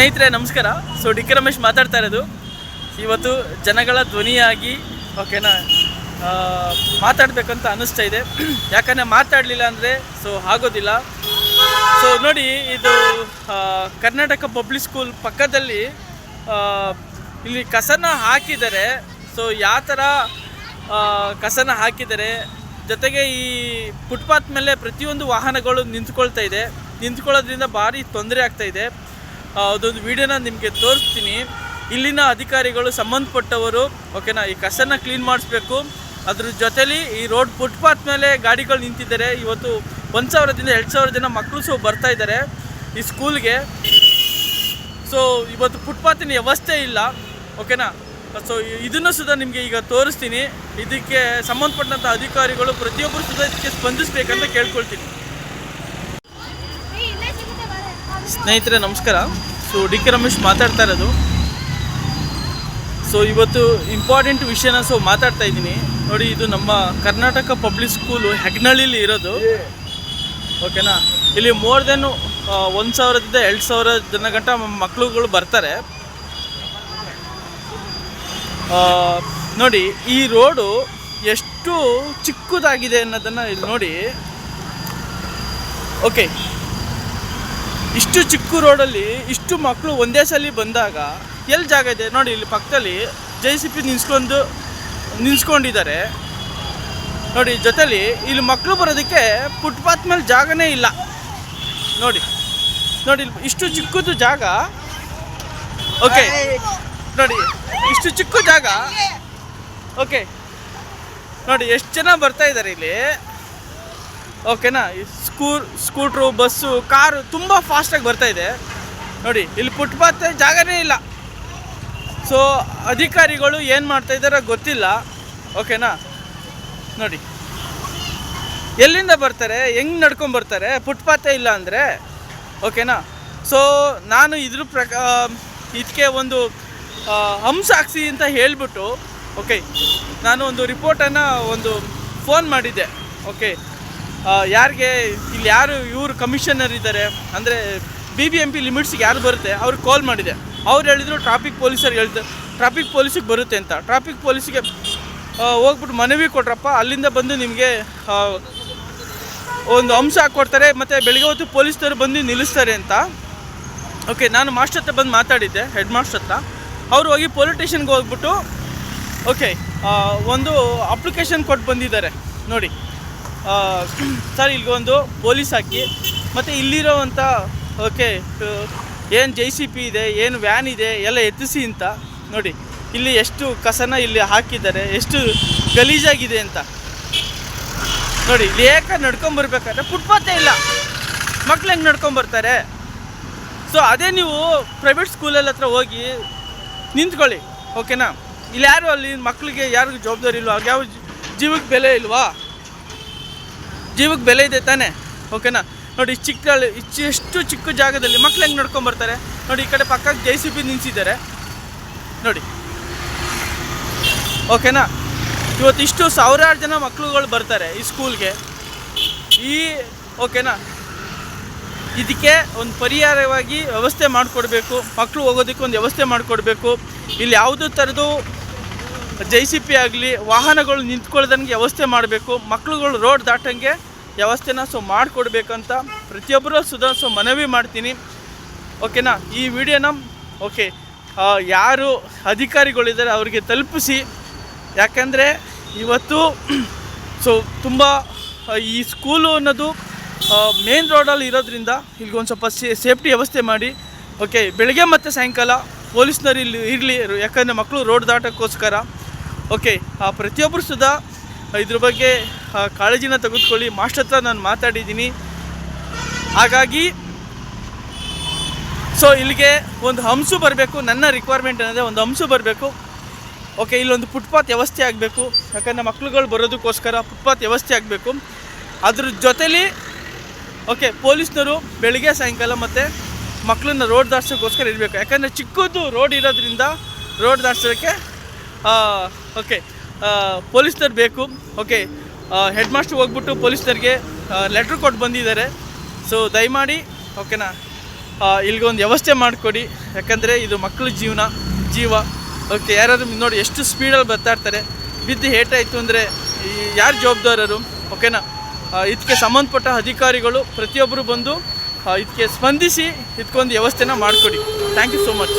ಸ್ನೇಹಿತರೆ, ನಮಸ್ಕಾರ. So D K Ramesh ಮಾತಾಡ್ತಾ ಇರೋದು. ಇವತ್ತು ಜನಗಳ ಧ್ವನಿಯಾಗಿ ಓಕೆನಾ ಮಾತಾಡಬೇಕಂತ ಅನ್ನಿಸ್ತಾ ಇದೆ. ಯಾಕಂದರೆ ಮಾತಾಡಲಿಲ್ಲ ಅಂದರೆ ಸೊ ಆಗೋದಿಲ್ಲ. ಸೊ ನೋಡಿ, ಇದು ಕರ್ನಾಟಕ ಪಬ್ಲಿಕ್ ಸ್ಕೂಲ್ ಪಕ್ಕದಲ್ಲಿ ಇಲ್ಲಿ ಕಸನ ಹಾಕಿದರೆ ಸೊ ಯಾವ ಥರ ಕಸನ ಹಾಕಿದರೆ ಜೊತೆಗೆ ಈ ಫುಟ್ಪಾತ್ ಮೇಲೆ ಪ್ರತಿಯೊಂದು ವಾಹನಗಳು ನಿಂತ್ಕೊಳ್ತಾ ಇದೆ. ನಿಂತ್ಕೊಳ್ಳೋದ್ರಿಂದ ಭಾರಿ ತೊಂದರೆ ಆಗ್ತಾ ಇದೆ. ಅದೊಂದು ವಿಡಿಯೋನ ನಿಮಗೆ ತೋರಿಸ್ತೀನಿ. ಇಲ್ಲಿನ ಅಧಿಕಾರಿಗಳು ಸಂಬಂಧಪಟ್ಟವರು ಓಕೆನಾ ಈ ಕಸನ ಕ್ಲೀನ್ ಮಾಡಿಸ್ಬೇಕು. ಅದ್ರ ಜೊತೆಲಿ ಈ ರೋಡ್ ಫುಟ್ಪಾತ್ ಮೇಲೆ ಗಾಡಿಗಳು ನಿಂತಿದ್ದಾರೆ. ಇವತ್ತು ಒಂದು ಸಾವಿರದಿಂದ ಎರಡು ಸಾವಿರ ಜನ ಮಕ್ಕಳು ಸಹ ಬರ್ತಾ ಇದ್ದಾರೆ ಈ ಸ್ಕೂಲ್ಗೆ ಸೊ ಇವತ್ತು ಫುಟ್ಪಾತಿನ ವ್ಯವಸ್ಥೆ ಇಲ್ಲ ಓಕೆನಾ ಸೊ ಇದನ್ನು ಸುಧಾ ನಿಮಗೆ ಈಗ ತೋರಿಸ್ತೀನಿ. ಇದಕ್ಕೆ ಸಂಬಂಧಪಟ್ಟಂಥ ಅಧಿಕಾರಿಗಳು ಪ್ರತಿಯೊಬ್ಬರು ಸುಧಾ ಇದಕ್ಕೆ ಸ್ಪಂದಿಸ್ಬೇಕಂತ ಕೇಳ್ಕೊಳ್ತೀನಿ. ಸ್ನೇಹಿತರೆ, ನಮಸ್ಕಾರ. ಸೊ ಡಿ ಕೆ ರಮೇಶ್ ಮಾತಾಡ್ತಾ ಇರೋದು. ಸೊ ಇವತ್ತು ಇಂಪಾರ್ಟೆಂಟ್ ವಿಷಯನ ಸೊ ಮಾತಾಡ್ತಾ ಇದ್ದೀನಿ. ನೋಡಿ, ಇದು ನಮ್ಮ ಕರ್ನಾಟಕ ಪಬ್ಲಿಕ್ ಸ್ಕೂಲು ಹೆಗ್ನಳ್ಳಿಲಿ ಇರೋದು. ಓಕೆನಾ ಇಲ್ಲಿ ಮೋರ್ ದೆನ್ ಒಂದು ಸಾವಿರದಿಂದ ಎರಡು ಸಾವಿರ ಜನ ಗಂಟ ಮಕ್ಕಳುಗಳು ಬರ್ತಾರೆ. ನೋಡಿ, ಈ ರೋಡು ಎಷ್ಟು ಚಿಕ್ಕದಾಗಿದೆ ಅನ್ನೋದನ್ನು ಇಲ್ಲಿ ನೋಡಿ. ಓಕೆ ಇಷ್ಟು ಚಿಕ್ಕ ರೋಡಲ್ಲಿ ಇಷ್ಟು ಮಕ್ಕಳು ಒಂದೇ ಸಲ ಬಂದಾಗ ಎಲ್ಲಿ ಜಾಗ ಇದೆ? ನೋಡಿ, ಇಲ್ಲಿ ಪಕ್ಕದಲ್ಲಿ ಜೆ ಸಿ ಪಿ ನಿಲ್ಸ್ಕೊಂಡು, ನಿಲ್ಸ್ಕೊಂಡಿದ್ದಾರೆ. ನೋಡಿ, ಜೊತೇಲಿ ಇಲ್ಲಿ ಮಕ್ಕಳು ಬರೋದಕ್ಕೆ ಫುಟ್ಪಾತ್ ಮೇಲೆ ಜಾಗನೇ ಇಲ್ಲ. ನೋಡಿ ನೋಡಿ ಇಷ್ಟು ಚಿಕ್ಕದು ಜಾಗ. ಓಕೆ ನೋಡಿ, ಇಷ್ಟು ಚಿಕ್ಕ ಜಾಗ. ಓಕೆ ನೋಡಿ, ಎಷ್ಟು ಜನ ಬರ್ತಾ ಇದ್ದಾರೆ ಇಲ್ಲಿ? ಓಕೆನಾ? ಈ ಸ್ಕೂಲ್ ಸ್ಕೂಟ್ರು, ಬಸ್ಸು, ಕಾರು ತುಂಬ ಫಾಸ್ಟಾಗಿ ಬರ್ತಾ ಇದೆ. ನೋಡಿ, ಇಲ್ಲಿ ಫುಟ್ಪಾತ್ ಜಾಗನೇ ಇಲ್ಲ. ಸೊ ಅಧಿಕಾರಿಗಳು ಏನು ಮಾಡ್ತಾ ಇದ್ದಾರೆ ಗೊತ್ತಿಲ್ಲ. ಓಕೆನಾ? ನೋಡಿ. ಎಲ್ಲಿಂದ ಬರ್ತಾರೆ? ಹೆಂಗೆ ನಡ್ಕೊಂಡು ಬರ್ತಾರೆ? ಫುಟ್ಪಾತೇ ಇಲ್ಲ ಅಂದರೆ? ಓಕೆನಾ? ಸೊ ನಾನು ಇದ್ರ ಪ್ರಕ ಇದಕ್ಕೆ ಒಂದು ಹಂಸಾಕ್ಷಿ ಅಂತ ಹೇಳಿಬಿಟ್ಟು, ಓಕೆ. ನಾನು ಒಂದು ರಿಪೋರ್ಟನ್ನು ಒಂದು ಫೋನ್ ಮಾಡಿದ್ದೆ. ಓಕೆ. ಯಾರಿಗೆ ಇಲ್ಲಿ ಯಾರು ಇವರು ಕಮಿಷನರ್ ಇದ್ದಾರೆ, ಅಂದರೆ ಬಿ ಬಿ ಎಂ ಪಿ ಲಿಮಿಟ್ಸ್ಗೆ ಯಾರು ಬರುತ್ತೆ, ಅವ್ರಿಗೆ ಕಾಲ್ ಮಾಡಿದೆ. ಅವ್ರು ಹೇಳಿದ್ರು ಟ್ರಾಫಿಕ್ ಪೊಲೀಸರಿಗೆ ಹೇಳ್ತಾರೆ ಟ್ರಾಫಿಕ್ ಪೊಲೀಸಿಗೆ ಬರುತ್ತೆ ಅಂತ. ಟ್ರಾಫಿಕ್ ಪೊಲೀಸಿಗೆ ಹೋಗ್ಬಿಟ್ಟು ಮನವಿ ಕೊಟ್ರಪ್ಪ, ಅಲ್ಲಿಂದ ಬಂದು ನಿಮಗೆ ಒಂದು ಅಂಶ ಹಾಕ್ಕೊಡ್ತಾರೆ ಮತ್ತು ಬೆಳಿಗ್ಗೆ ಹೊತ್ತು ಪೊಲೀಸ್ನವರು ಬಂದು ನಿಲ್ಲಿಸ್ತಾರೆ ಅಂತ. ಓಕೆ ನಾನು ಮಾಸ್ಟರ್ ಹತ್ರ ಬಂದು ಮಾತಾಡಿದ್ದೆ ಹೆಡ್ ಮಾಸ್ಟರ್ ಹತ್ರ. ಅವರು ಹೋಗಿ ಪೊಲೀಸ್ ಸ್ಟೇಷನ್ಗೆ ಹೋಗ್ಬಿಟ್ಟು ಓಕೆ ಒಂದು ಅಪ್ಲಿಕೇಶನ್ ಕೊಟ್ಟು ಬಂದಿದ್ದಾರೆ, ನೋಡಿ. ಸರ್ ಇಲ್ಲಿಗೆ ಒಂದು ಪೊಲೀಸ್ ಹಾಕಿ, ಮತ್ತು ಇಲ್ಲಿರೋವಂಥ ಓಕೆ ಏನು ಜೆ ಸಿ ಪಿ ಇದೆ, ಏನು ವ್ಯಾನ್ ಇದೆ, ಎಲ್ಲ ಎತ್ತಿಸಿ ಅಂತ, ನೋಡಿ, ಇಲ್ಲಿ ಎಷ್ಟು ಕಸನ ಇಲ್ಲಿ ಹಾಕಿದ್ದಾರೆ, ಎಷ್ಟು ಗಲೀಜಾಗಿದೆ ಅಂತ. ನೋಡಿ, ಇಲ್ಲಿ ಏಕೆ ನಡ್ಕೊಂಬರ್ಬೇಕಾದ್ರೆ ಫುಟ್ಪಾತೇ ಇಲ್ಲ. ಮಕ್ಳು ಹೆಂಗೆ ನಡ್ಕೊಂಬರ್ತಾರೆ ಸೊ ಅದೇ ನೀವು ಪ್ರೈವೇಟ್ ಸ್ಕೂಲಲ್ಲಿ ಹತ್ರ ಹೋಗಿ ನಿಂತ್ಕೊಳ್ಳಿ, ಓಕೆನಾ? ಇಲ್ಲಿ ಯಾರು ಅಲ್ಲಿ ಮಕ್ಕಳಿಗೆ ಯಾರಿಗೂ ಜವಾಬ್ದಾರಿ ಇಲ್ವಾ? ಅವ್ರಿಗೆ ಯಾವ ಜೀವಕ್ಕೆ ಬೆಲೆ ಇಲ್ವಾ? ಜೀವಕ್ಕೆ ಬೆಲೆ ಇದೆ ತಾನೇ? ಓಕೆನಾ ನೋಡಿ ಚಿಕ್ಕ ಇಷ್ಟು ಎಷ್ಟು ಚಿಕ್ಕ ಜಾಗದಲ್ಲಿ ಮಕ್ಳು ಹೆಂಗೆ ನೋಡ್ಕೊಂಬರ್ತಾರೆ ನೋಡಿ, ಈ ಕಡೆ ಪಕ್ಕಕ್ಕೆ ಜೆ ಸಿ ಬಿ ನಿಂತಿದ್ದಾರೆ ನೋಡಿ. ಓಕೆನಾ ಇವತ್ತು ಇಷ್ಟು ಸಾವಿರಾರು ಜನ ಮಕ್ಳುಗಳು ಬರ್ತಾರೆ ಈ ಸ್ಕೂಲ್ಗೆ ಈ ಓಕೆನಾ ಇದಕ್ಕೆ ಒಂದು ಪರಿಹಾರವಾಗಿ ವ್ಯವಸ್ಥೆ ಮಾಡಿಕೊಡ್ಬೇಕು. ಮಕ್ಕಳು ಹೋಗೋದಕ್ಕೆ ಒಂದು ವ್ಯವಸ್ಥೆ ಮಾಡಿಕೊಡ್ಬೇಕು. ಇಲ್ಲಿ ಯಾವುದೇ ಥರದ್ದು ಜೆ ಸಿ ಪಿ ಆಗಲಿ, ವಾಹನಗಳು ನಿಂತ್ಕೊಳ್ದಂಗೆ ವ್ಯವಸ್ಥೆ ಮಾಡಬೇಕು. ಮಕ್ಕಳುಗಳು ರೋಡ್ ದಾಟಂಗೆ ವ್ಯವಸ್ಥೆನ ಸೊ ಮಾಡಿಕೊಡ್ಬೇಕಂತ ಪ್ರತಿಯೊಬ್ಬರು ಸುಧಾ ಸೊ ಮನವಿ ಮಾಡ್ತೀನಿ. ಓಕೆನಾ ಈ ವಿಡಿಯೋನ ಓಕೆ ಯಾರು ಅಧಿಕಾರಿಗಳಿದ್ದಾರೆ ಅವರಿಗೆ ತಲುಪಿಸಿ. ಯಾಕಂದರೆ ಇವತ್ತು ಸೊ ತುಂಬ ಈ ಸ್ಕೂಲು ಅನ್ನೋದು ಮೇನ್ ರೋಡಲ್ಲಿ ಇರೋದ್ರಿಂದ ಇಲ್ಲಿಗೊಂದು ಸ್ವಲ್ಪ ಸೇಫ್ಟಿ ವ್ಯವಸ್ಥೆ ಮಾಡಿ. ಓಕೆ ಬೆಳಗ್ಗೆ ಮತ್ತು ಸಾಯಂಕಾಲ ಪೊಲೀಸ್ನವ್ರು ಇಲ್ಲಿ ಇರಲಿ, ಯಾಕಂದರೆ ಮಕ್ಕಳು ರೋಡ್ ದಾಟೋಕ್ಕೋಸ್ಕರ. ಓಕೆ ಆ, ಪ್ರತಿಯೊಬ್ಬರು ಸುಧಾ, ಇದ್ರ ಬಗ್ಗೆ ಕಾಳಜಿನ ತೆಗೆದುಕೊಳ್ಳಿ. ಮಾಸ್ಟರ್ ಹತ್ರ ನಾನು ಮಾತಾಡಿದ್ದೀನಿ. ಹಾಗಾಗಿ ಸೊ ಇಲ್ಲಿಗೆ ಒಂದು ಹಂಸು ಬರಬೇಕು. ನನ್ನ ರಿಕ್ವೈರ್ಮೆಂಟ್ ಏನಂದರೆ ಒಂದು ಹಂಸು ಬರಬೇಕು. ಓಕೆ ಇಲ್ಲೊಂದು ಫುಟ್ಪಾತ್ ವ್ಯವಸ್ಥೆ ಆಗಬೇಕು. ಯಾಕಂದರೆ ಮಕ್ಳುಗಳು ಬರೋದಕ್ಕೋಸ್ಕರ ಫುಟ್ಪಾತ್ ವ್ಯವಸ್ಥೆ ಆಗಬೇಕು. ಅದ್ರ ಜೊತೆಲಿ ಓಕೆ ಪೊಲೀಸ್ನವರು ಬೆಳಗ್ಗೆ, ಸಾಯಂಕಾಲ ಮತ್ತು ಮಕ್ಕಳನ್ನ ರೋಡ್ ದಾಟ್ಸೋಕ್ಕೋಸ್ಕರ ಇರಬೇಕು. ಯಾಕಂದರೆ ಚಿಕ್ಕದು ರೋಡ್ ಇರೋದ್ರಿಂದ ರೋಡ್ ದಾಟ್ಸೋಕ್ಕೆ ಓಕೆ ಪೊಲೀಸ್ನವ್ರು ಬೇಕು. ಓಕೆ ಹೆಡ್ ಮಾಸ್ಟರ್ ಹೋಗ್ಬಿಟ್ಟು ಪೊಲೀಸರಿಗೆ ಲೆಟ್ರ್ ಕೊಟ್ಟು ಬಂದಿದ್ದಾರೆ. ಸೊ ದಯಮಾಡಿ ಓಕೆನಾ ಇಲ್ಲಿಗೊಂದು ವ್ಯವಸ್ಥೆ ಮಾಡಿಕೊಡಿ. ಯಾಕಂದರೆ ಇದು ಮಕ್ಕಳ ಜೀವನ, ಜೀವ. ಓಕೆ ಯಾರಾದರೂ ನೋಡಿ ಎಷ್ಟು ಸ್ಪೀಡಲ್ಲಿ ಬರ್ತಾ ಇರ್ತಾರೆ ಬಿದ್ದು ಏಟಾಯಿತು ಅಂದರೆ ಯಾರು ಜವಾಬ್ದಾರರು? ಓಕೆನಾ ಇದಕ್ಕೆ ಸಂಬಂಧಪಟ್ಟ ಅಧಿಕಾರಿಗಳು ಪ್ರತಿಯೊಬ್ಬರು ಬಂದು ಇದಕ್ಕೆ ಸ್ಪಂದಿಸಿ, ಇದಕ್ಕೊಂದು ವ್ಯವಸ್ಥೆನ ಮಾಡಿಕೊಡಿ. Thank you so much